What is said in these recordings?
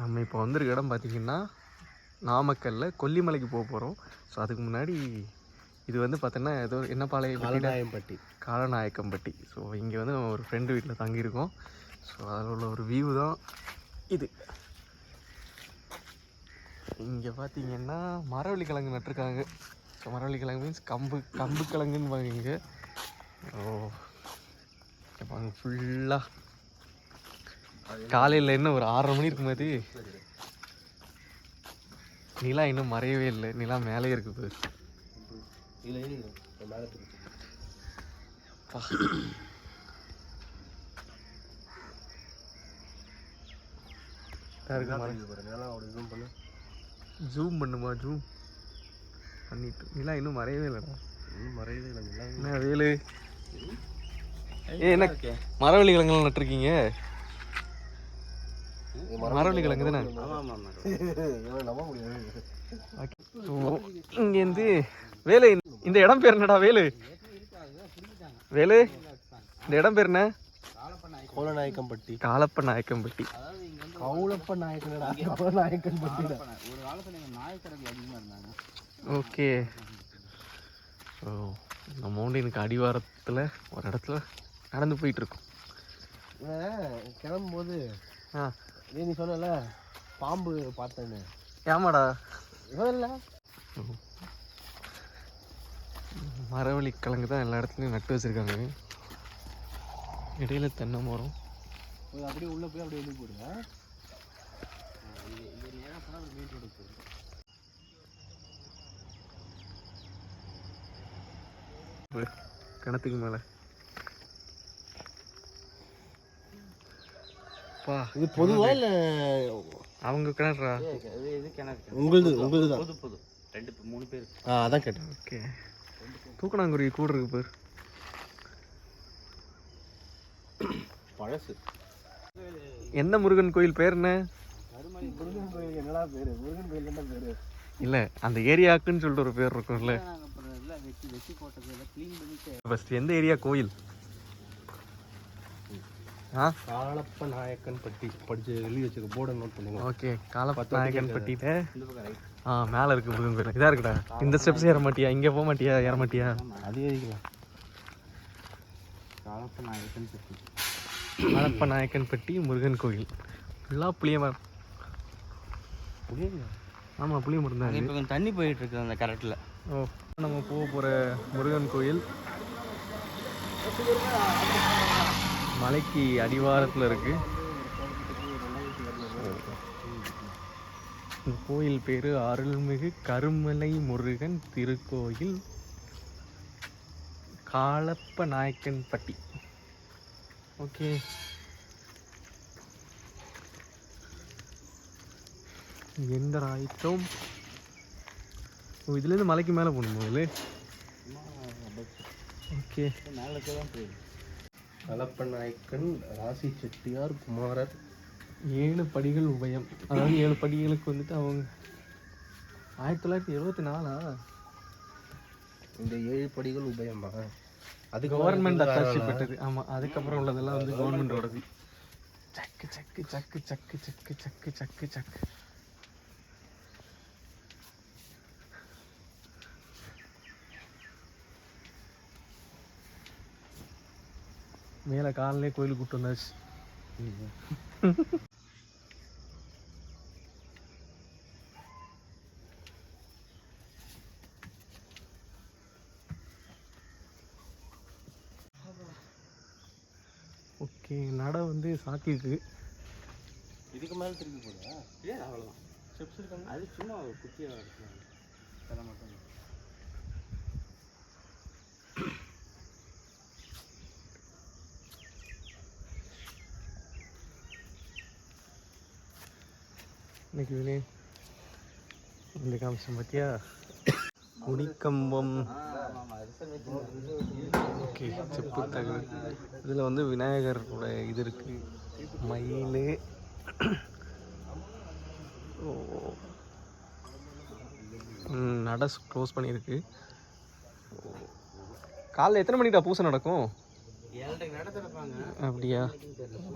நம்ம இப்போ வந்திருக்க இடம் பார்த்தீங்கன்னா நாமக்கல்ல கொல்லிமலைக்கு போக போகிறோம் ஸோ அதுக்கு முன்னாடி இது வந்து பார்த்தோன்னா ஏதோ என்ன பாளையம் காலநாயம்பட்டி. காலநாயக்கம்பட்டி. ஸோ இங்கே வந்து நம்ம ஒரு ஃப்ரெண்டு வீட்டில் தங்கியிருக்கோம். ஸோ அதில் உள்ள ஒரு வியூ தான் இது. இங்கே பார்த்தீங்கன்னா மரவள்ளி கிழங்கு நட்டிருக்காங்க. ஸோ மரவள்ளி கிழங்கு மீன்ஸ் கம்பு கம்பு கிழங்குன்னு பாருங்க இங்கே ஓ பாருங்க ஃபுல்லாக காலையில் என்ன ஒரு ஆறரை மணி இருக்கும்போது நிலா இன்னும் மறையவே இல்லை. நிலா மேலே இருக்குது ஜூம் பண்ணு ஜூம் பண்ணுமா ஜூம் பண்ணிட்டு. நிலா இன்னும் மறையவே இல்லைடா. மறையவே இல்லை என்ன வேலு? ஏ என்ன மரவள்ளி கிழங்குலாம் நட்டிருக்கீங்க? மரவள்ளி கிழங்கு தானே இங்கேருந்து வேலு இந்த இடம் பேர் என்னடா வேலு? வேலு இந்த இடம் பேர் என்ன? கோலநாயக்கம்பட்டி. காலப்ப நாயக்கம்பட்டி கவுளப்ப நாயக்கனடா ஓகே. ஸோ இந்த மவுண்டனுக்கு அடிவாரத்தில் ஒரு இடத்துல நடந்து போயிட்டு இருக்கோம் இவன் கிளம்பும்போது ஆ. நீ சொன்னல பாம்பு பார்த்தேன்னு. ஏமாடா. இல்லை மரவள்ளி கிழங்கு தான் எல்லா இடத்துலையும் நட்டு வச்சுருக்காங்க. இடையில தென்னை மரம். அப்படியே உள்ள போய் அப்படியே வெளியே போடுங்க. கிணத்துக்கு மேலே. பா இது பொதுவா இல்லை? அவங்க கிணறா உங்களுது உங்களுது தான். புது புது. ரெண்டு மூணு பேர். ஆ அதான் கேட்டேன். ஓகே. தூக்கணாங்குருவி கூட இருக்கு பேர். பழசு. எந்த முருகன் கோயில் பேர் என்ன? முருகன் கோயில் என்னடா பேரு? முருகன் கோயில் என்ன பேரு? இல்லை அந்த ஏரியாக்குன்னு சொல்லிட்டு ஒரு பேர் இருக்கும்ல. ஃபர்ஸ்ட் எந்த ஏரியா கோயில்? காலப்ப நாயக்கன் பட்டி படிச்சு எழுதி வச்சிருக்க போர்டை நோட் பண்ணுங்க ஓகே இந்த பக்கம் ரைட் ஆ மேலே இருக்கு முருகன் கோயில். இதா இருக்குடா. இந்த ஸ்டெப்ஸ் ஏற மாட்டியா இங்கே போக மாட்டியா ஏற மாட்டியா அது எழுதிக்கலாம் காலப்ப நாயக்கன் பற்றி காலப்பநாயக்கன் பட்டி முருகன் கோயில். ஃபுல்லாக புளிய மரம். புரியுது ஆமாம் புளிய மரம் தான் இப்போ கொஞ்சம் தண்ணி போயிட்டு இருக்கு அந்த கரெக்டில் ஓ நம்ம போக போகிற முருகன் கோயில். மலைக்கு அடிவாரத்தில் இருக்கு. இந்த கோயில் பேர் அருள்மிகு கருமலை முருகன் திருக்கோயில் காலப்ப நாயக்கன் பட்டி. ஓகே. எந்த ஆயிட்டோம் ஓ இதுலேருந்து மலைக்கு மேலே போகணுமா இல்லை ஓகே. மேலே தான் போயிடுது கலப்ப நாயக்கன் ராசி செட்டியார் குமாரர். ஏழு படிகள் உபயம். அதாவது ஏழு படிகளுக்கு வந்துட்டு அவங்க ஆயிரத்தி தொள்ளாயிரத்தி எழுபத்தி நாலா? இந்த ஏழு படிகள் உபயமா? அது கவர்மெண்ட் அத்தாட்சி பெற்றது ஆமாம் அதுக்கப்புறம் உள்ளதெல்லாம் வந்து கவர்மெண்டோடது சக்கு சக்கு சக்கு சக்கு சக்கு சக்கு சக்கு சக்கு. மேலே காலையிலே கோயிலுக்கு கூட்டு வந்தாச்சு. ஓகே நட வந்து சாத்தியிருக்கு இதுக்கு மேல திருப்பி போடுவா? ஏன் அவ்வளோதான் ஸ்டெப்ஸ் இருக்காங்க. அது சும்மா குட்டியாக இருக்கும் இன்னைக்கு வினே இந்த காமிச்சம் பார்த்தியா குடிக்கம்பம். ஓகே செப்பு தகடு இதில் வந்து விநாயகரோட இது இருக்கு. மயில். நட க்ளோஸ் பண்ணியிருக்கு. காலைல எத்தனை மணிக்கா பூசை நடக்கும்? அப்படியா?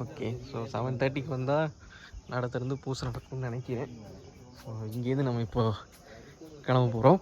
ஓகே ஸோ செவன் தேர்ட்டிக்கு வந்தால் நடத்திலிருந்து பூசை நடக்கும்னு நினைக்கிறேன். ஸோ இங்கேருந்து நம்ம இப்போ கிளம்ப போகிறோம்